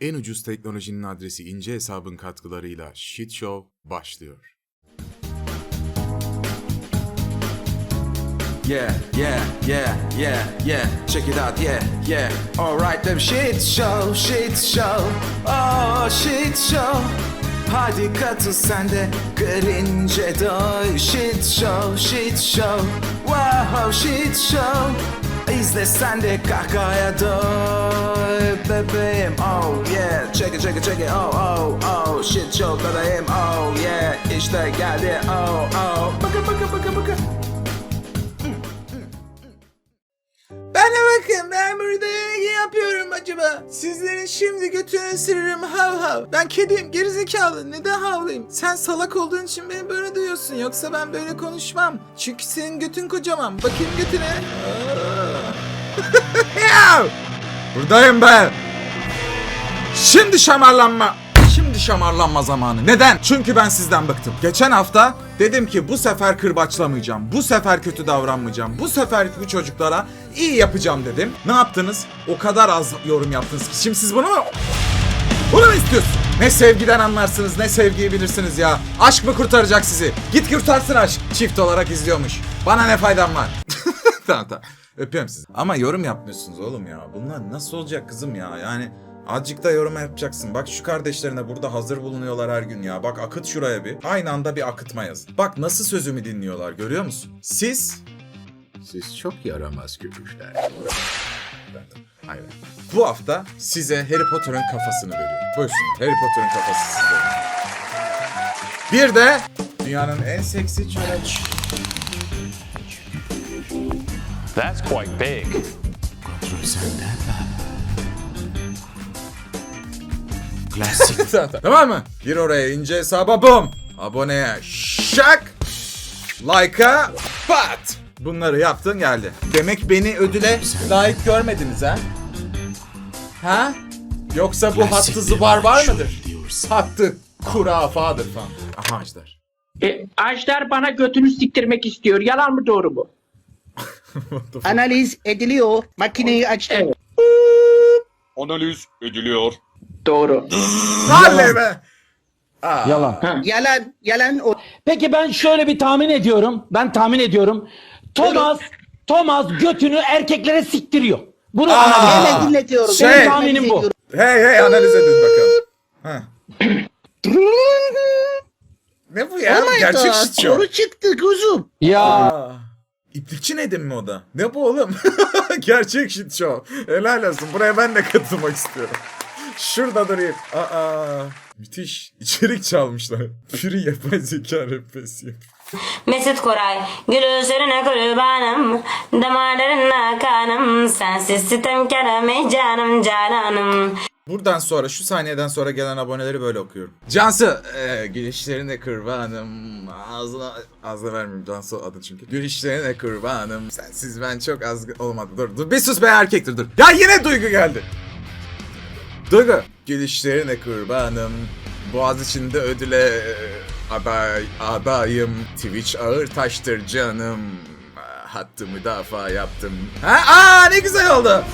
En ucuz teknolojinin adresi ince hesabın katkılarıyla Shit Show başlıyor. Yeah, yeah, yeah, yeah, yeah. Check it out, yeah, yeah. Alright, them shit show, shit show. Oh, shit show. Hadi katıl sen de grince doy. Shit show, shit show. Wow, shit show. İzle de kahkahaya doy bebeğim oh yeah Check it check it check it oh oh oh Shit show bebeğim oh yeah İşte geldi oh oh Bakın bakın bakın bakın Bana bakın ben burada ne yapıyorum acaba? Sizlerin şimdi götünü ısırırım hav hav. Ben kediyim gerizekalı neden havlayayım? Sen salak olduğun için beni böyle duyuyorsun yoksa ben böyle konuşmam. Çünkü senin götün kocaman. Bakayım götüne. Ya! Buradayım ben. Şimdi şamarlanma. Şimdi şamarlanma zamanı. Neden? Çünkü ben sizden bıktım. Geçen hafta dedim ki bu sefer kırbaçlamayacağım. Bu sefer kötü davranmayacağım. Bu sefer bu çocuklara iyi yapacağım dedim. Ne yaptınız? O kadar az yorum yaptınız ki. Şimdi siz bunu mu... Bunu mu istiyorsun? Ne sevgiden anlarsınız ne sevgiyi bilirsiniz ya. Aşk mı kurtaracak sizi? Git kurtarsın aşk. Çift olarak izliyormuş. Bana ne faydam var? tamam tamam. Öpüyorum sizi. Ama yorum yapmıyorsunuz oğlum ya. Bunlar nasıl olacak kızım ya? Yani azıcık da yorum yapacaksın. Bak şu kardeşlerine burada hazır bulunuyorlar her gün ya. Bak akıt şuraya bir. Aynı anda bir akıtma yazın. Bak nasıl sözümü dinliyorlar görüyor musun? Siz Siz çok yaramaz köpüşler. Hayır. Bu hafta size Harry Potter'ın kafasını veriyorum. Buyursunlar. Harry Potter'ın kafası sizde. Bir de dünyanın en seksi çöre... That's quite big. Klasik. tamam mı? Gir oraya ince hesaba bum. Aboneye şak. Like'a pat. Bunları yaptın geldi. Demek beni ödüle layık görmediniz ha? Ha? Yoksa bu hattı zıbar var mıdır? Hattı kurafadır falan. Aha Ajdar. E, Ajdar bana götünü siktirmek istiyor. Yalan mı doğru mu? Analiz ediliyor. Makineyi açtım. Evet. Analiz ediliyor. Doğru. Hadi be. Yalan. Yalan, yalan o. Peki ben şöyle bir tahmin ediyorum. Ben tahmin ediyorum. Thomas, Thomas götünü erkeklere siktiriyor. Bunu analiz Hemen ediyorum. dinletiyorum. Şey- Benim tahminim bu. Hey hey analiz edin bakalım. Ha. ne bu ya? Oh Gerçek God. Soru çıktı kuzum. Ya Aa, İplikçi Nedim mi o da? Ne bu oğlum? Gerçek shit show. Helal olsun. Buraya ben de katılmak istiyorum. Şurada durayım. Aa, müthiş. İçerik çalmışlar. Pürü yapay zeka rapesi. Mesut Koray Gül üzerine kurbanım Damarlarına kanım Sensiz sitemkarım ey canım cananım Buradan sonra şu saniyeden sonra gelen aboneleri böyle okuyorum. Cansu, e, gülüşlerine kurbanım. Ağzına, ağzına vermeyeyim Cansu adı çünkü. Gülüşlerine kurbanım. Sensiz ben çok az olmadı. Dur dur bir sus be erkektir dur. Ya yine Duygu geldi. Duygu. Gülüşlerine kurbanım. Boğaz içinde ödüle e, aday, adayım. Twitch ağır taştır canım. Hattı müdafaa yaptım. Ha, aa ne güzel oldu.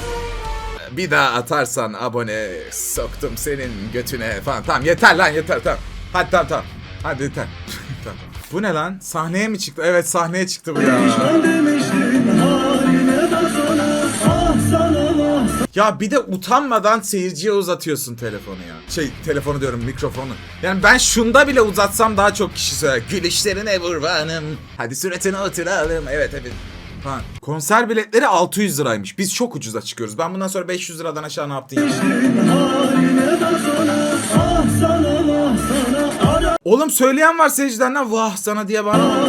Bir daha atarsan abone soktum senin götüne falan. Tamam yeter lan yeter tamam. Hadi tamam tamam. Hadi yeter. tamam. Bu ne lan? Sahneye mi çıktı? Evet sahneye çıktı bu ya. Ya bir de utanmadan seyirciye uzatıyorsun telefonu ya. Şey telefonu diyorum mikrofonu. Yani ben şunda bile uzatsam daha çok kişi söyler. Gülüşlerine vurbanım. Hadi suratına oturalım. Evet evet. Ha, konser biletleri 600 liraymış. Biz çok ucuza çıkıyoruz. Ben bundan sonra 500 liradan aşağı ne yaptın ya? Oğlum söyleyen var seyircilerden vah sana diye bana.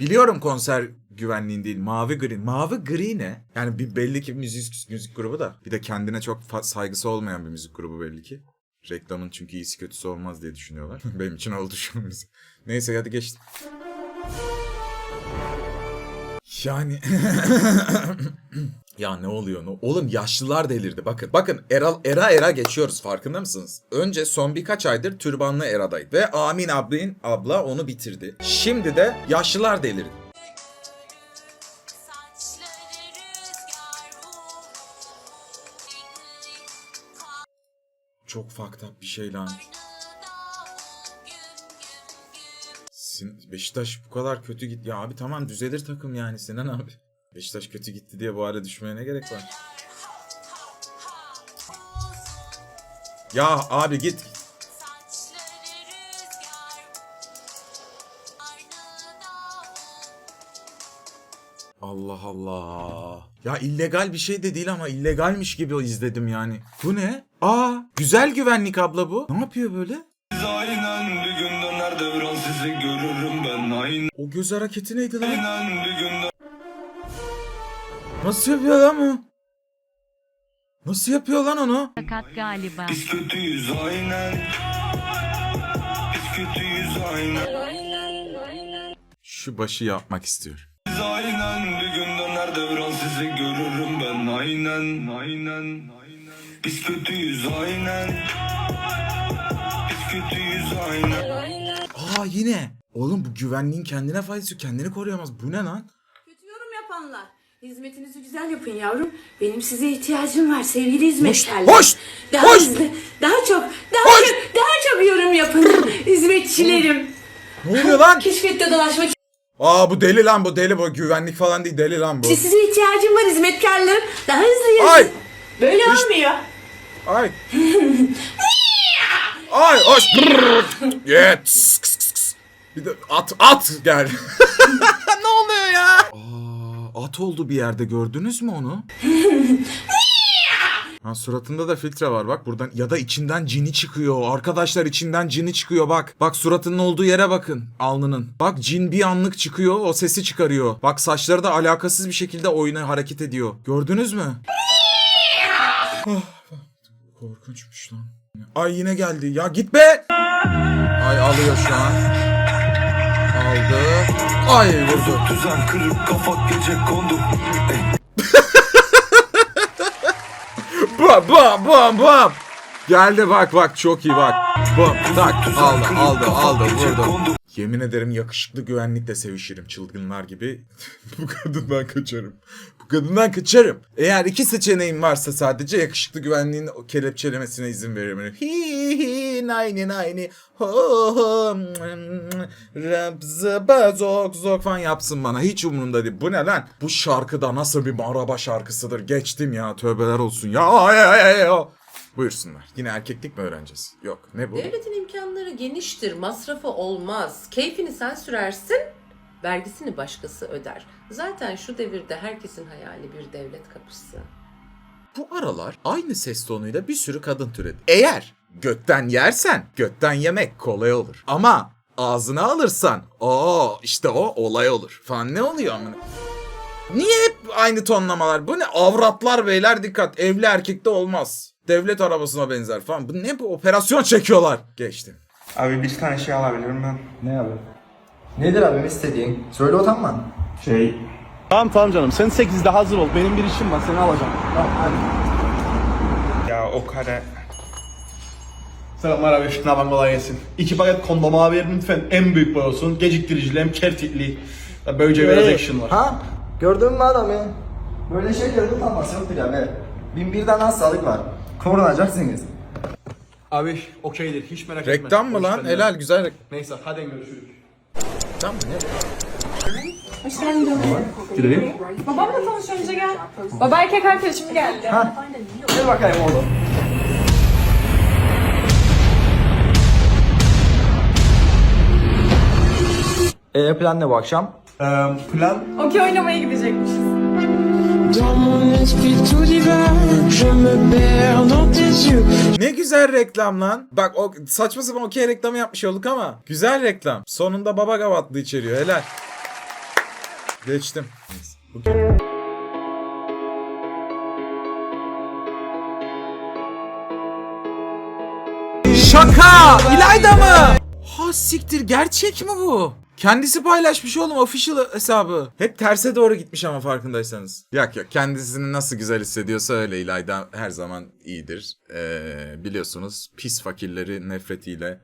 Biliyorum konser güvenliğin değil. Mavi Gri. Mavi Gri ne? Yani bir belli ki müzik müzik grubu da. Bir de kendine çok saygısı olmayan bir müzik grubu belli ki. Reklamın çünkü iyisi kötüsü olmaz diye düşünüyorlar. Benim için oldu şu. Neyse hadi geçtim. Yani Ya ne oluyor? Ne? Oğlum yaşlılar delirdi. Bakın. Bakın era era era geçiyoruz. Farkında mısınız? Önce son birkaç aydır türbanlı eradaydı. Ve Amin abin abla onu bitirdi. Şimdi de yaşlılar delirdi. Çok fucked up bir şey lan. Sin- Beşiktaş bu kadar kötü git. Ya abi tamam düzelir takım yani Sinan abi. Beşiktaş kötü gitti diye bu hale düşmeye ne gerek var? Ya abi git. Allah. Ya illegal bir şey de değil ama illegalmiş gibi izledim yani. Bu ne? Aa, güzel güvenlik abla bu. Ne yapıyor böyle? Aynen bir gün döner devran sizi görürüm ben aynen O göz hareketi neydi lan? bir gün Nasıl yapıyor lan bu? Nasıl yapıyor lan onu? Fakat galiba. Biz kötüyüz aynen Biz kötüyüz aynen Şu başı yapmak istiyor. Biz aynen devran sizi görürüm ben aynen aynen Biz kötüyüz aynen Biz kötüyüz aynen Aa yine. Oğlum bu güvenliğin kendine faydası yok. Kendini koruyamaz. Bu ne lan? Kötü yorum yapanlar. Hizmetinizi güzel yapın yavrum. Benim size ihtiyacım var sevgili hizmetkarlar. hoş, Daha hoş. hızlı, daha çok, daha Hoş. çok, daha çok yorum yapın hizmetçilerim. Ne oluyor lan? Keşfette dolaşmak Aa bu deli lan bu deli bu. Güvenlik falan değil deli lan bu. için size ihtiyacım var hizmetkarlarım. Daha hızlı yapın. Ay. Böyle olmuyor. Ay. Ay kıs, kıs, kıs. Bir de at at gel. ne oluyor ya? Aa, at oldu bir yerde gördünüz mü onu? Ha suratında da filtre var bak buradan ya da içinden cini çıkıyor. Arkadaşlar içinden cini çıkıyor bak. Bak suratının olduğu yere bakın alnının. Bak cin bir anlık çıkıyor o sesi çıkarıyor. Bak saçları da alakasız bir şekilde oyuna hareket ediyor. Gördünüz mü? Ah, Korkunçmuş lan. Ay yine geldi. Ya git be. Ay alıyor şu an. Aldı. Ay vurdu. Düzen kırık kafa gece kondu Bam bam bam. Geldi bak bak çok iyi bak. Bam tak aldı aldı aldı vurdu. Yemin ederim yakışıklı güvenlikle sevişirim çılgınlar gibi. Bu kadından kaçarım. Bu kadından kaçarım. Eğer iki seçeneğim varsa sadece yakışıklı güvenliğin kelepçelemesine izin veririm. Hi hi nayni nayni ho ho rabzıba zok zok falan yapsın bana. Hiç umurumda değil. Bu ne lan? Bu şarkıda nasıl bir araba şarkısıdır? Geçtim ya. Tövbeler olsun. Ya ay ay ay. Buyursunlar. Yine erkeklik mi öğreneceğiz? Yok. Ne bu? Devletin imkanları geniştir, masrafı olmaz. Keyfini sen sürersin, vergisini başkası öder. Zaten şu devirde herkesin hayali bir devlet kapısı. Bu aralar aynı ses tonuyla bir sürü kadın türedi. Eğer götten yersen götten yemek kolay olur. Ama ağzına alırsan o işte o olay olur. Falan ne oluyor amına? Niye hep aynı tonlamalar? Bu ne? Avratlar beyler dikkat. Evli erkekte olmaz. Devlet arabasına benzer falan. Bu ne bu? Operasyon çekiyorlar. Geçtim. Abi bir tane şey alabilirim ben Ne abi? Nedir abim istediğin? Söyle utanma. Şey Tamam tamam canım sen 8'de hazır ol. Benim bir işim var seni alacağım. Tamam hadi. Ya o kare Selamlar abi. Şuna kolay gelsin. İki paket kondom abi lütfen en büyük boy olsun. Geciktiricili hem kertikli. Böylece biraz action var. Ha? Gördün mü adamı? Böyle şeylerin utanması yoktur ya be. Bin birden hastalık var. Korunacaksınız. Abi okeydir hiç merak etme. Reklam mı Hoş lan? geldin. Helal güzel reklam. Neyse hadi görüşürüz. Reklam mı ne? Gidelim. Babamla tanış önce gel. Baba erkek arkadaşım geldi. Gel bakayım oğlum. Ee plan ne bu akşam? Ee, plan Okey oynamaya gidecekmişiz. Ne güzel reklam lan. Bak o saçma sapan okey reklamı yapmış olduk ama güzel reklam. Sonunda baba gavatlı içeriyor helal. Geçtim. Şaka! İlayda mı? Ha siktir gerçek mi bu? Kendisi paylaşmış oğlum official hesabı. Hep terse doğru gitmiş ama farkındaysanız. Yok yok kendisini nasıl güzel hissediyorsa öyle İlayda her zaman iyidir. Ee, biliyorsunuz pis fakirleri nefretiyle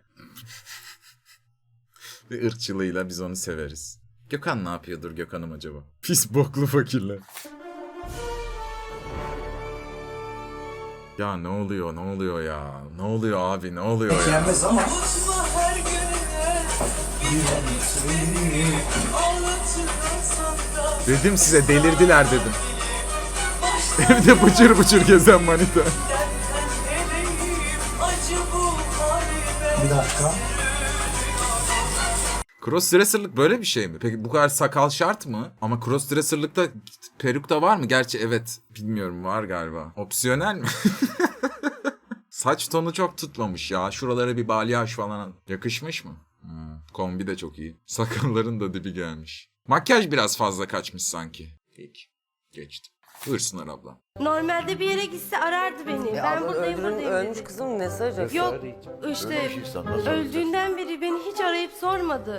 ve ırkçılığıyla biz onu severiz. Gökhan ne yapıyordur Gökhan'ım acaba? Pis boklu fakirler. Ya ne oluyor ne oluyor ya? Ne oluyor abi ne oluyor ya? Dedim size delirdiler dedim. Evde bıcır bıcır gezen manita. Bir dakika. Crossdresser'lık böyle bir şey mi? Peki bu kadar sakal şart mı? Ama crossdresser'lıkta peruk da var mı? Gerçi evet. Bilmiyorum var galiba. Opsiyonel mi? Saç tonu çok tutmamış ya. Şuralara bir balyaj falan. Yakışmış mı? Hmm, Kombi de çok iyi. Sakalların da dibi gelmiş. Makyaj biraz fazla kaçmış sanki. Peki. Geçti. Buyursunlar abla. Normalde bir yere gitse arardı beni. ben buradayım buradayım. Ölmüş kızım mesaj Yok işte öldüğünden beri beni hiç arayıp sormadı.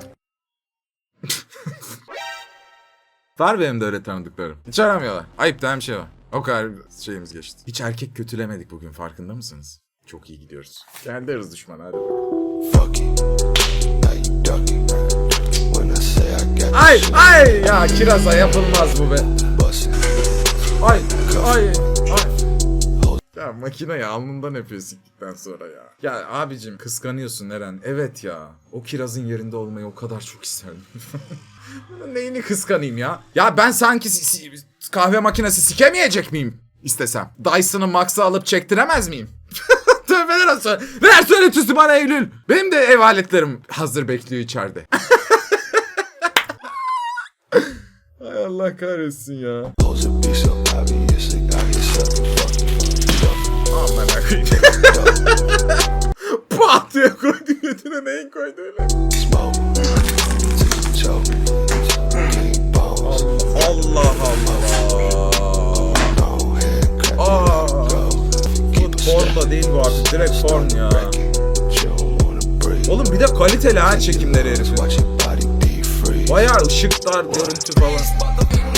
Var benim de öyle tanıdıklarım. Hiç aramıyorlar. Ayıp da bir şey var. O kadar şeyimiz geçti. Hiç erkek kötülemedik bugün farkında mısınız? Çok iyi gidiyoruz. Geldi hırs düşman hadi bakalım. Ay ay ya kiraza yapılmaz bu be. Ay ay ay. Ya makineyi alnından öpüyor siktikten sonra ya. Ya abicim kıskanıyorsun Eren. Evet ya. O kirazın yerinde olmayı o kadar çok isterdim. Neyini kıskanayım ya? Ya ben sanki kahve makinesi sikemeyecek miyim istesem? Dyson'ın Max'ı alıp çektiremez miyim? Tövbeler olsun. Ver söyle bana Eylül. Benim de ev aletlerim hazır bekliyor içeride. Ay Allah kahretsin ya. Pat diye koydu götüne neyin koydu öyle? Allah Allah. Aa. Bu porn da değil bu artık direkt porn ya. Oğlum bir de kaliteli ha çekimleri herifin. Bayağı ışıklar, görüntü falan.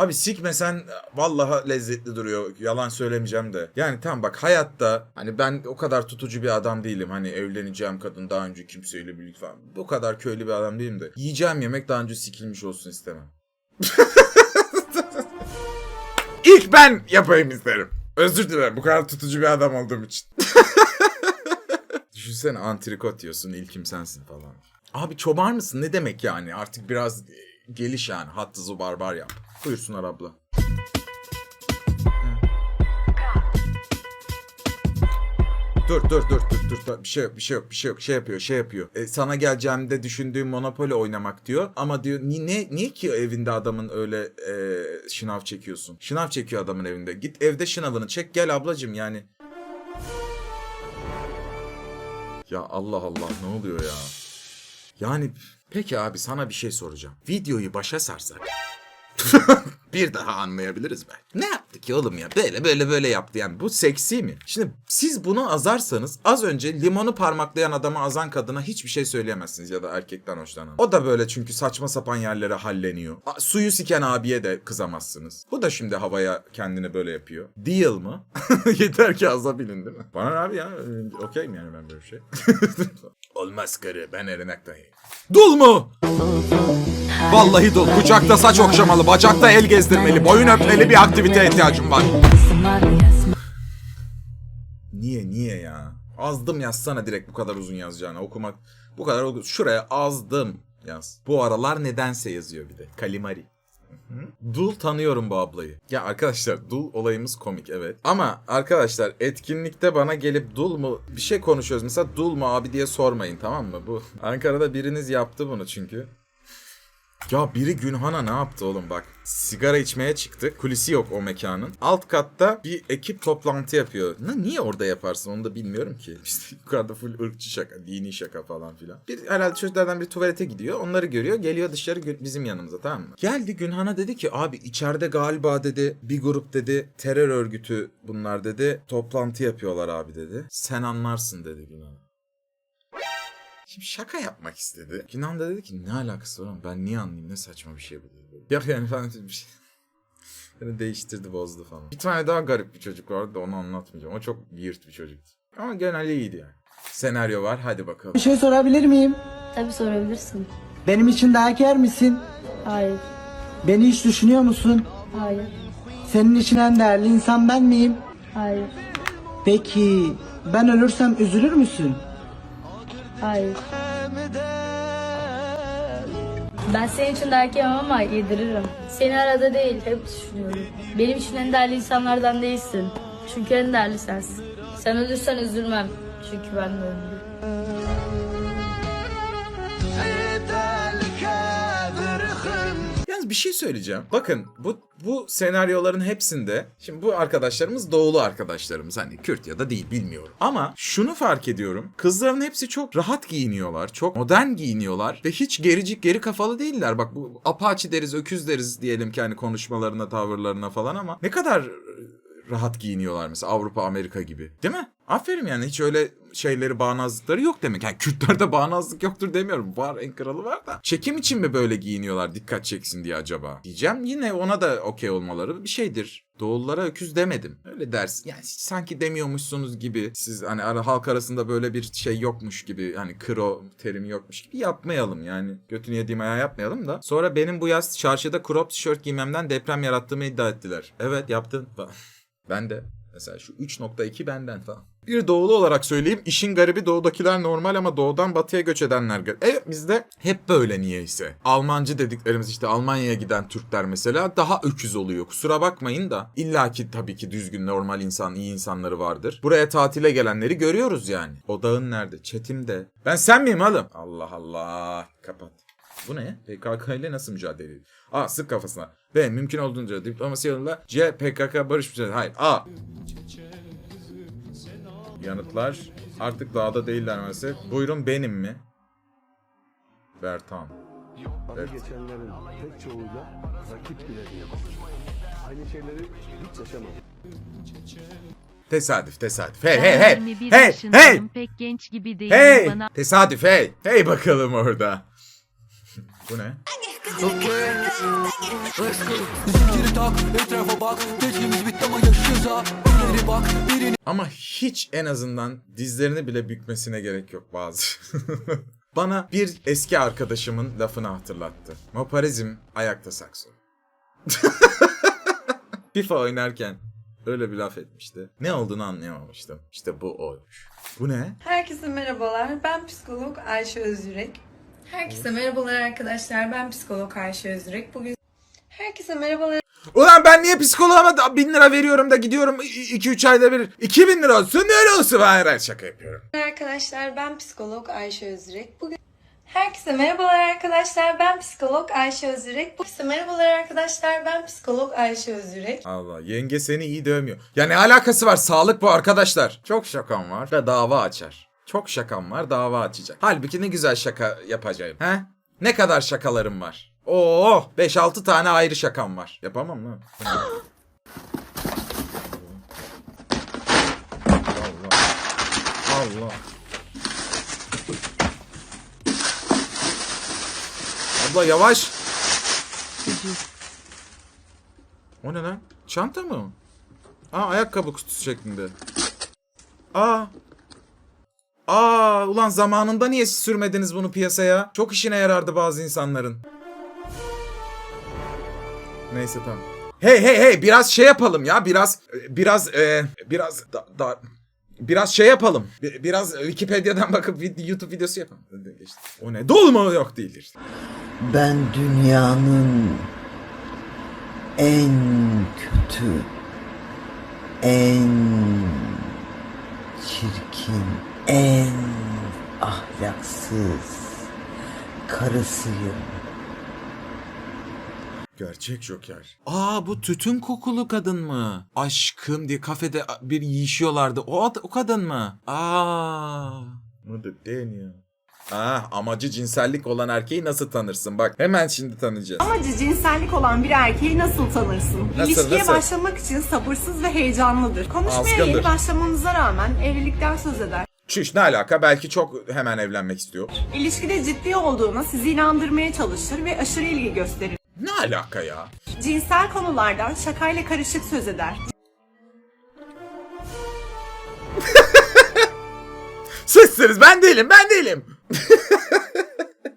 Abi sikmesen vallahi lezzetli duruyor. Yalan söylemeyeceğim de. Yani tamam bak hayatta hani ben o kadar tutucu bir adam değilim. Hani evleneceğim kadın daha önce kimseyle birlikte falan. Bu kadar köylü bir adam değilim de. Yiyeceğim yemek daha önce sikilmiş olsun istemem. İlk ben yapayım isterim. Özür dilerim bu kadar tutucu bir adam olduğum için. Düşünsene antrikot diyorsun ilkim sensin falan. Abi çobar mısın ne demek yani artık biraz geliş yani hattı barbar yap. Buyursunlar abla. Dur dur dur dur dur dur bir şey yok bir şey yok bir şey yok şey yapıyor şey yapıyor. E, sana geleceğimde düşündüğüm Monopoly oynamak diyor ama diyor ni, ne niye ki evinde adamın öyle e, şınav çekiyorsun? Şınav çekiyor adamın evinde. Git evde şınavını çek gel ablacım yani. Ya Allah Allah ne oluyor ya? Yani peki abi sana bir şey soracağım. Videoyu başa sarsak. bir daha anlayabiliriz belki. Ne yaptı ki oğlum ya? Böyle böyle böyle yaptı yani. Bu seksi mi? Şimdi siz bunu azarsanız az önce limonu parmaklayan adama azan kadına hiçbir şey söyleyemezsiniz ya da erkekten hoşlanan. O da böyle çünkü saçma sapan yerlere halleniyor. A- suyu siken abiye de kızamazsınız. Bu da şimdi havaya kendini böyle yapıyor. Deal mı? Yeter ki azabilin değil mi? Bana abi ya? Ee, Okeyim yani ben böyle şey. Olmaz karı ben Erenak dayı. Dul mu? Vallahi dul. Kucakta saç okşamalı, bacakta el gezdirmeli, boyun öpmeli bir aktiviteye ihtiyacım var. Niye niye ya? Azdım yazsana direkt bu kadar uzun yazacağına. Okumak bu kadar. Şuraya azdım yaz. Bu aralar nedense yazıyor bir de. Kalimari. Hı? Dul tanıyorum bu ablayı. Ya arkadaşlar Dul olayımız komik evet. Ama arkadaşlar etkinlikte bana gelip Dul mu bir şey konuşuyoruz. Mesela Dul mu abi diye sormayın tamam mı? Bu Ankara'da biriniz yaptı bunu çünkü. Ya biri Günhan'a ne yaptı oğlum bak. Sigara içmeye çıktık. Kulisi yok o mekanın. Alt katta bir ekip toplantı yapıyor. Ne, niye orada yaparsın onu da bilmiyorum ki. İşte yukarıda full ırkçı şaka, dini şaka falan filan. Bir herhalde çocuklardan bir tuvalete gidiyor. Onları görüyor. Geliyor dışarı bizim yanımıza tamam mı? Geldi Günhan'a dedi ki abi içeride galiba dedi bir grup dedi terör örgütü bunlar dedi. Toplantı yapıyorlar abi dedi. Sen anlarsın dedi Günhan'a. Şimdi şaka yapmak istedi. Yunan da dedi ki ne alakası var oğlum ben niye anlayayım ne saçma bir şey bu dedi. Yok yani falan bir şey. Beni değiştirdi bozdu falan. Bir tane daha garip bir çocuk vardı da onu anlatmayacağım. O çok weird bir çocuktu. Ama genel iyiydi yani. Senaryo var hadi bakalım. Bir şey sorabilir miyim? Tabii sorabilirsin. Benim için dayak yer misin? Hayır. Beni hiç düşünüyor musun? Hayır. Senin için en değerli insan ben miyim? Hayır. Peki ben ölürsem üzülür müsün? Ben senin için dayak yemem ama yediririm. Seni arada değil, hep düşünüyorum. Benim için en değerli insanlardan değilsin. Çünkü en değerli sensin. Sen ölürsen üzülmem. Çünkü ben de öldüm. Bir şey söyleyeceğim. Bakın bu bu senaryoların hepsinde şimdi bu arkadaşlarımız doğulu arkadaşlarımız hani Kürt ya da değil bilmiyorum. Ama şunu fark ediyorum. Kızların hepsi çok rahat giyiniyorlar. Çok modern giyiniyorlar ve hiç gericik geri kafalı değiller. Bak bu apaçi deriz, öküz deriz diyelim ki hani konuşmalarına, tavırlarına falan ama ne kadar rahat giyiniyorlar mesela Avrupa, Amerika gibi. Değil mi? Aferin yani hiç öyle şeyleri bağnazlıkları yok demek. Yani Kürtlerde bağnazlık yoktur demiyorum. Var en kralı var da. Çekim için mi böyle giyiniyorlar dikkat çeksin diye acaba? Diyeceğim yine ona da okey olmaları bir şeydir. Doğullara öküz demedim. Öyle dersin. Yani sanki demiyormuşsunuz gibi. Siz hani ara halk arasında böyle bir şey yokmuş gibi. Hani kro terimi yokmuş gibi yapmayalım yani. Götünü yediğim ayağı yapmayalım da. Sonra benim bu yaz çarşıda crop tişört giymemden deprem yarattığımı iddia ettiler. Evet yaptın. Ben de. Mesela şu 3.2 benden falan. Bir doğulu olarak söyleyeyim. işin garibi doğudakiler normal ama doğudan batıya göç edenler. Evet bizde hep böyle niyeyse. Almancı dediklerimiz işte Almanya'ya giden Türkler mesela daha öküz oluyor. Kusura bakmayın da illaki tabii ki düzgün normal insan iyi insanları vardır. Buraya tatile gelenleri görüyoruz yani. Odağın nerede? Çetimde. Ben sen miyim oğlum? Allah Allah. Kapat. Bu ne? PKK ile nasıl mücadele ediyor? A. Sık kafasına. B. Mümkün olduğunca diplomasi yoluyla. C. PKK barış mücadelesi. Hayır. A. Yanıtlar. Artık dağda değiller maalesef. Buyurun benim mi? Bertan. Evet. Geçenlerin pek çoğuyla rakip bile. Aynı şeyleri hiç yaşamadım. Tesadüf tesadüf. Hey hey hey. Hey hey. Pek genç gibi Hey. Tesadüf hey. Hey bakalım orada. Bu ne? Ama hiç en azından dizlerini bile bükmesine gerek yok bazı. Bana bir eski arkadaşımın lafını hatırlattı. Moparizm ayakta sakso. FIFA oynarken öyle bir laf etmişti. Ne olduğunu anlayamamıştım. İşte bu oymuş. Bu ne? Herkese merhabalar. Ben psikolog Ayşe Özyürek. Herkese merhabalar arkadaşlar. Ben psikolog Ayşe Özyürek. Bugün Herkese merhabalar Ulan ben niye psikoloğuma da 1000 lira veriyorum da gidiyorum 2-3 ayda bir 2000 lira olsun ne öyle olsun hayır hayır şaka yapıyorum. arkadaşlar. Ben psikolog Ayşe Özyürek. Bugün Herkese merhabalar arkadaşlar. Ben psikolog Ayşe Özyürek. Herkese merhabalar arkadaşlar. Ben psikolog Ayşe Özyürek. Allah yenge seni iyi dövmüyor. Ya ne alakası var sağlık bu arkadaşlar. Çok şakam var ve dava açar. Çok şakam var dava açacak. Halbuki ne güzel şaka yapacağım. He? Ne kadar şakalarım var. Oo 5-6 tane ayrı şakam var. Yapamam mı? Allah. Allah. Abla yavaş. O ne lan? Çanta mı? Aa ayakkabı kutusu şeklinde. Aa. Aa ulan zamanında niye sürmediniz bunu piyasaya? Çok işine yarardı bazı insanların. Neyse tamam. Hey hey hey biraz şey yapalım ya biraz biraz e, biraz da, da- biraz şey yapalım. Bi- Biraz Wikipedia'dan bakıp YouTube videosu yapalım. Geçti. O ne? Dolu mu yok değildir. Ben dünyanın en kötü, en çirkin, en ahlaksız karısıyım. Gerçek Joker. Aa bu tütün kokulu kadın mı? Aşkım diye kafede bir yiyişiyorlardı. O, ad- o kadın mı? Aa. Bu da deniyor. Ah amacı cinsellik olan erkeği nasıl tanırsın? Bak hemen şimdi tanıyacağız. Amacı cinsellik olan bir erkeği nasıl tanırsın? Nasıl, İlişkiye nasıl? başlamak için sabırsız ve heyecanlıdır. Konuşmaya Azgındır. yeni başlamanıza rağmen evlilikten söz eder. Çüş ne alaka? Belki çok hemen evlenmek istiyor. İlişkide ciddi olduğuna sizi inandırmaya çalışır ve aşırı ilgi gösterir. Ne alaka ya? Cinsel konulardan şakayla karışık söz eder. Sizsiniz ben değilim ben değilim.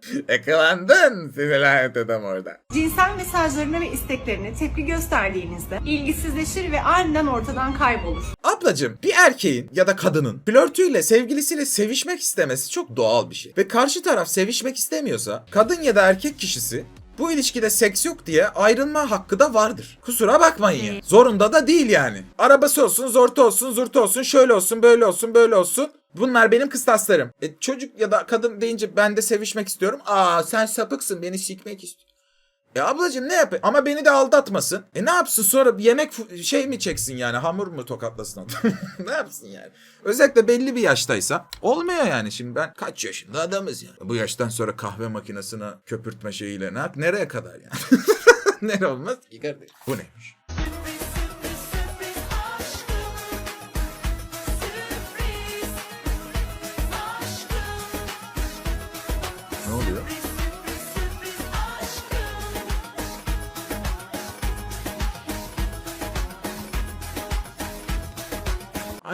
Yakalandın seni lanet adam orada. Cinsel mesajlarına ve isteklerine tepki gösterdiğinizde ilgisizleşir ve aniden ortadan kaybolur. Ablacım bir erkeğin ya da kadının flörtüyle sevgilisiyle sevişmek istemesi çok doğal bir şey. Ve karşı taraf sevişmek istemiyorsa kadın ya da erkek kişisi bu ilişkide seks yok diye ayrılma hakkı da vardır. Kusura bakmayın ya. Zorunda da değil yani. Arabası olsun, zorta olsun, zurta olsun, şöyle olsun, böyle olsun, böyle olsun. Bunlar benim kıstaslarım. E, çocuk ya da kadın deyince ben de sevişmek istiyorum. Aa sen sapıksın beni sikmek istiyorsun. E ablacığım ne yapayım? Ama beni de aldatmasın. E ne yapsın sonra yemek şey mi çeksin yani? Hamur mu tokatlasın ne yapsın yani? Özellikle belli bir yaştaysa olmuyor yani. Şimdi ben kaç yaşında adamız yani. Bu yaştan sonra kahve makinesine köpürtme şeyiyle ne yap? Nereye kadar yani? Nere olmaz ki kardeşim? Bu neymiş?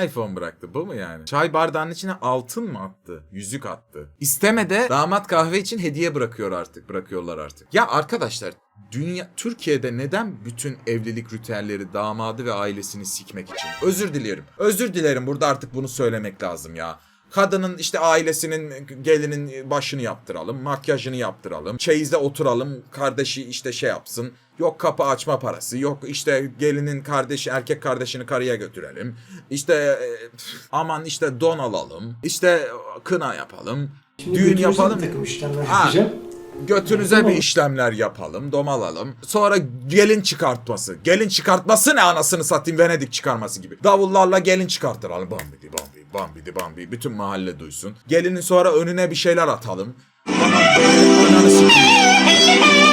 iPhone bıraktı bu mu yani? Çay bardağının içine altın mı attı? Yüzük attı. İstemede damat kahve için hediye bırakıyor artık. Bırakıyorlar artık. Ya arkadaşlar dünya Türkiye'de neden bütün evlilik ritüelleri damadı ve ailesini sikmek için? Özür dilerim. Özür dilerim burada artık bunu söylemek lazım ya. Kadının işte ailesinin gelinin başını yaptıralım, makyajını yaptıralım, çeyizde oturalım, kardeşi işte şey yapsın. Yok kapı açma parası, yok işte gelinin kardeşi, erkek kardeşini karıya götürelim. İşte e, aman işte don alalım, işte kına yapalım, düğün yapalım. Ha, götünüze bir işlemler yapalım, domalalım. Sonra gelin çıkartması. Gelin çıkartması ne anasını satayım Venedik çıkarması gibi. Davullarla gelin çıkarttıralım. Bambidi bambi, bambidi bambi. Bütün mahalle duysun. Gelinin sonra önüne bir şeyler atalım.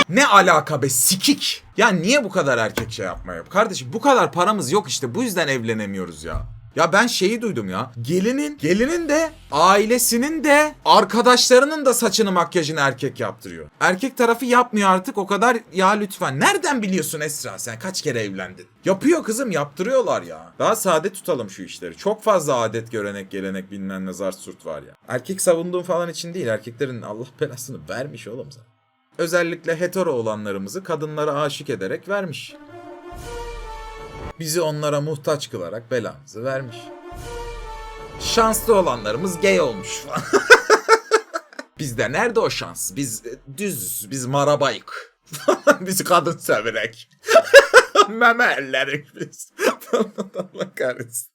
Ne alaka be sikik. Ya niye bu kadar erkek şey yapmıyor? Kardeşim bu kadar paramız yok işte. Bu yüzden evlenemiyoruz ya. Ya ben şeyi duydum ya. Gelinin, gelinin de ailesinin de arkadaşlarının da saçını makyajını erkek yaptırıyor. Erkek tarafı yapmıyor artık o kadar ya lütfen. Nereden biliyorsun Esra sen kaç kere evlendin? Yapıyor kızım yaptırıyorlar ya. Daha sade tutalım şu işleri. Çok fazla adet görenek gelenek bilmem ne zar surt var ya. Erkek savunduğum falan için değil. Erkeklerin Allah belasını vermiş oğlum zaten. Özellikle hetero olanlarımızı kadınlara aşık ederek vermiş. Bizi onlara muhtaç kılarak belamızı vermiş. Şanslı olanlarımız gay olmuş. Bizde nerede o şans? Biz e, düz, biz marabayık. biz kadın severek. Meme ellerik biz. Allah kahretsin.